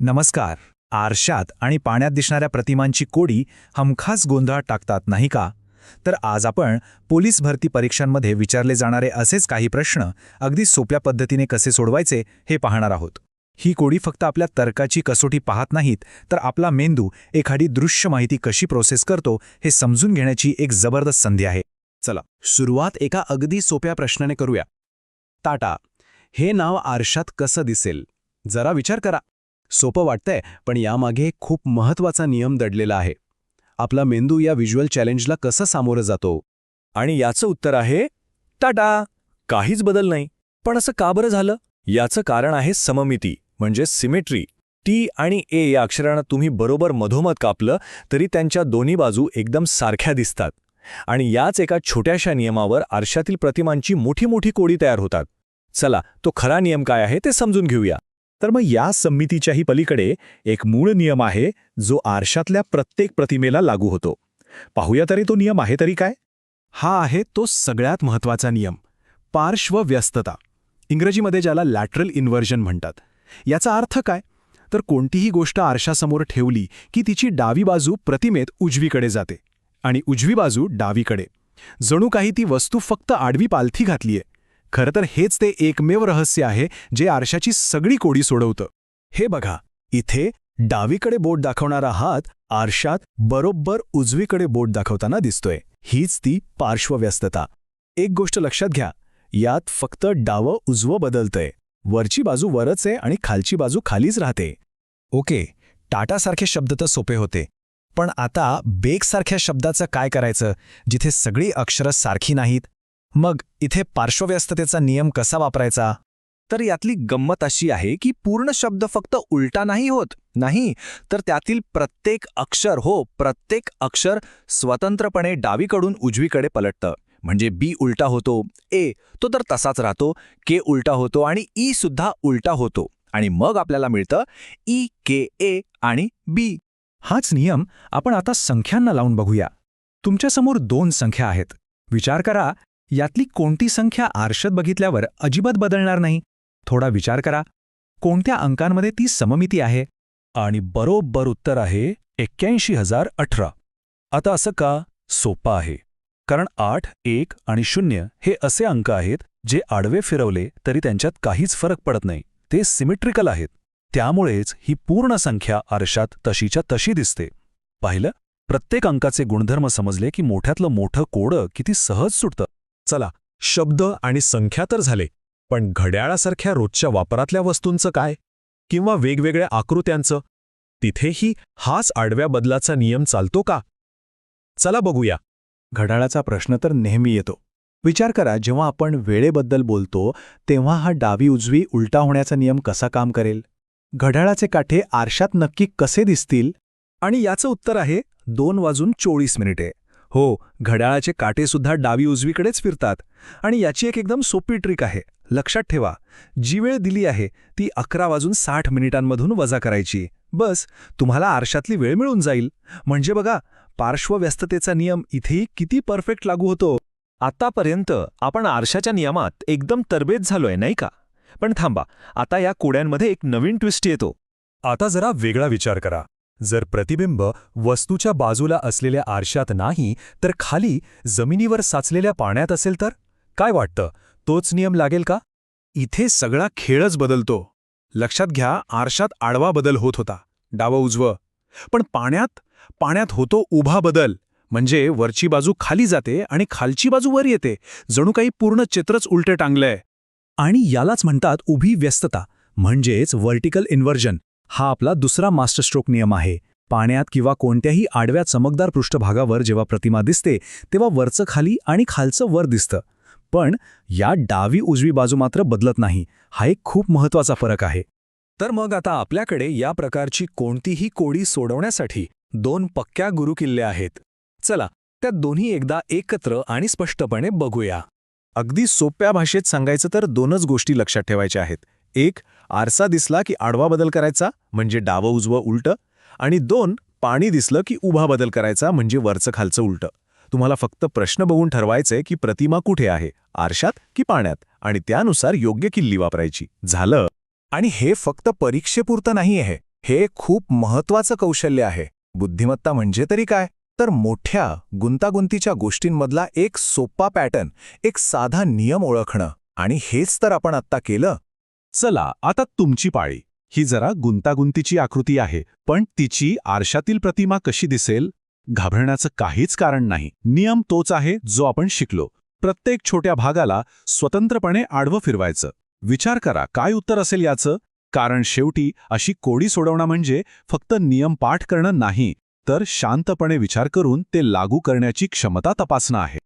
नमस्कार. आरशात आणि पाण्यात दिसणाऱ्या प्रतिमांची कोडी हमखास गोंधळात टाकतात नाही का? तर आज आपण पोलीस भरती परीक्षांमध्ये विचारले जाणारे असेच काही प्रश्न अगदी सोप्या पद्धतीने कसे सोडवायचे हे पाहणार आहोत. ही कोडी फक्त आपल्या तर्काची कसोटी पाहत नाहीत तर आपला मेंदू एखादी दृश्य माहिती कशी प्रोसेस करतो हे समजून घेण्याची एक जबरदस्त संधी आहे. चला सुरुवात एका अगदी सोप्या प्रश्नाने करूया. टाटा हे नाव आरशात कसं दिसेल? जरा विचार करा. सोपं वाटतंय पण यामागे खूप महत्त्वाचा नियम दडलेला आहे. आपला मेंदू या व्हिज्युअल चॅलेंजला कसं सामोरं जातो? आणि याचं उत्तर आहे टाटा! काहीच बदल नाही. पण असं का बरं झालं? याचं कारण आहे सममिती म्हणजे सिमेट्री. टी आणि ए या अक्षरांना तुम्ही बरोबर मधोमध कापलं तरी त्यांच्या दोन्ही बाजू एकदम सारख्या दिसतात. आणि याच एका छोट्याशा नियमावर आरशातील प्रतिमांची मोठी मोठी कोडी तयार होतात. चला तो खरा नियम काय आहे ते समजून घेऊया. तर मग या संमितीच्याही पलीकडे एक मूळ नियम आहे जो आरशातल्या प्रत्येक प्रतिमेला लागू होतो. पाहूया तरी तो नियम आहे तरी काय? हा आहे तो सगळ्यात महत्त्वाचा नियम पार्श्वव्यस्तता इंग्रजीमध्ये ज्याला लॅटरल इन्व्हर्जन म्हणतात. याचा अर्थ काय? तर कोणतीही गोष्ट आरशासमोर ठेवली की तिची डावी बाजू प्रतिमेत उजवीकडे जाते आणि उजवी बाजू डावीकडे. जणू काही ती वस्तू फक्त आडवी पालथी घातलीये. खरं तर हेच ते एकमेव रहस्य आहे जे आरशाची सगळी कोडी सोडवतं. हे बघा इथे डावीकडे बोट दाखवणारा हात आरशात बरोबर उजवीकडे बोट दाखवताना दिसतोय. हीच ती पार्श्वव्यस्तता. एक गोष्ट लक्षात घ्या यात फक्त डावं उजवं बदलतंय. वरची बाजू वरच आहे आणि खालची बाजू खालीच राहते. ओके टाटासारखे शब्द तर सोपे होते. पण आता बेकसारख्या शब्दाचं काय करायचं जिथे सगळी अक्षरं सारखी नाहीत? मग इथे पार्श्वव्यस्ततेचा नियम कसा वापरायचा? तर यातली गंमत अशी आहे की पूर्ण शब्द फक्त उलटा नाही होत नाही? तर त्यातील प्रत्येक अक्षर हो प्रत्येक अक्षर स्वतंत्रपणे डावीकडून उजवीकडे पलटतं. म्हणजे बी उलटा होतो ए तो तर तसाच राहतो के उलटा होतो आणि ई सुद्धा उलटा होतो. आणि मग आपल्याला मिळतं ई के ए आणि बी. हाच नियम आपण आता संख्यांना लावून बघूया. तुमच्यासमोर दोन संख्या आहेत. विचार करा यातली कोणती संख्या आरशात बघितल्यावर अजिबात बदलणार नाही? थोडा विचार करा. कोणत्या अंकांमध्ये ती सममिती आहे? आणि बरोबर उत्तर आहे एक्क्याऐंशी हजार अठरा. आता असं का? सोपं आहे. कारण आठ एक आणि शून्य हे असे अंक आहेत जे आडवे फिरवले तरी त्यांच्यात काहीच फरक पडत नाही. ते सिमेट्रिकल आहेत. त्यामुळेच ही पूर्ण संख्या आरशात तशीच्या तशी दिसते. पाहिलं? प्रत्येक अंकाचे गुणधर्म समजले की मोठ्यातलं मोठं कोडं किती सहज सुटतं. चला शब्द आणि संख्या तर झाले पण घड्याळासारख्या रोजच्या वापरातल्या वस्तूंचं काय? किंवा वेगवेगळ्या आकृत्यांचं? तिथेही हाच आडव्या बदलाचा नियम चालतो का? चला बघूया. घड्याळाचा प्रश्न तर नेहमी येतो. विचार करा जेव्हा आपण वेळेबद्दल बोलतो तेव्हा हा डावी उजवी उलटा होण्याचा नियम कसा काम करेल? घड्याळाचे काठे आरशात नक्की कसे दिसतील? आणि याचं उत्तर आहे दोन वाजून चोवीस मिनिटे. हो घड्याळाचे काटेसुद्धा डावी उजवीकडेच फिरतात. आणि याची एक एकदम सोपी ट्रिक आहे. लक्षात ठेवा जी वेळ दिली आहे ती अकरा वाजून साठ मिनिटांमधून वजा करायची. बस तुम्हाला आरशातली वेळ मिळून जाईल. म्हणजे बघा पार्श्वव्यस्ततेचा नियम इथेही किती परफेक्ट लागू होतो. आतापर्यंत आपण आरशाच्या नियमात एकदम तरबेज झालोय नाही का? पण थांबा आता या कोड्यांमध्ये एक नवीन ट्विस्ट येतो. आता जरा वेगळा विचार करा. जर प्रतिबिंब वस्तूच्या बाजूला असलेल्या आरशात नाही तर खाली जमिनीवर साचलेल्या पाण्यात असेल तर? काय वाटतं? तोच नियम लागेल का? इथे सगळा खेळच बदलतो. लक्षात घ्या आरशात आडवा बदल होत होता. डावं उजवं. पण पाण्यात पाण्यात होतो उभा बदल. म्हणजे वरची बाजू खाली जाते आणि खालची बाजू वर येते. जणू काही पूर्ण चित्रच उलटे टांगलंय. आणि यालाच म्हणतात उभी व्यस्तता. म्हणजेच व्हर्टिकल इन्व्हर्जन हा आपला दुसरा मास्टरस्ट्रोक नियम आहे. पाण्यात किंवा कोणत्याही आडव्या चमकदार पृष्ठभागावर जेव्हा प्रतिमा दिसते तेव्हा वरचं खाली आणि खालचं वर दिसतं. पण या डावी उजवी बाजू मात्र बदलत नाही. हा एक खूप महत्त्वाचा फरक आहे. तर मग आता आपल्याकडे या प्रकारची कोणतीही कोडी सोडवण्यासाठी दोन पक्क्या गुरुकिल्ले आहेत. चला त्या दोन्ही एकदा एकत्र आणि स्पष्टपणे बघूया. अगदी सोप्या भाषेत सांगायचं तर दोनच गोष्टी लक्षात ठेवायच्या आहेत. एक आरसा दिसला की आडवा बदल करायचा म्हणजे डावं उजवं उलटं आणि दोन पाणी दिसलं की उभा बदल करायचा म्हणजे वरचं खालचं उलटं. तुम्हाला फक्त प्रश्न बघून ठरवायचंय की प्रतिमा कुठे आहे आरशात की पाण्यात? आणि त्यानुसार योग्य किल्ली वापरायची. झालं. आणि हे फक्त परीक्षेपुरतं नाही आहे हे खूप महत्वाचं कौशल्य आहे. बुद्धिमत्ता म्हणजे तरी काय? तर मोठ्या गुंतागुंतीच्या गोष्टींमधला एक सोपा पॅटर्न एक साधा नियम ओळखणं. आणि हेच तर आपण आत्ता केलं. चला आता तुमची पाळी. ही जरा गुंतागुंतीची आकृती आहे पण तिची आरशातील प्रतिमा कशी दिसेल? घाबरण्याचं काहीच कारण नाही. नियम तोच आहे जो आपण शिकलो. प्रत्येक छोट्या भागाला स्वतंत्रपणे आडवं फिरवायचं. विचार करा काय उत्तर असेल याचं? कारण शेवटी अशी कोडी सोडवणं म्हणजे फक्त नियम पाठ करणं नाही तर शांतपणे विचार करून ते लागू करण्याची क्षमता तपासणं आहे.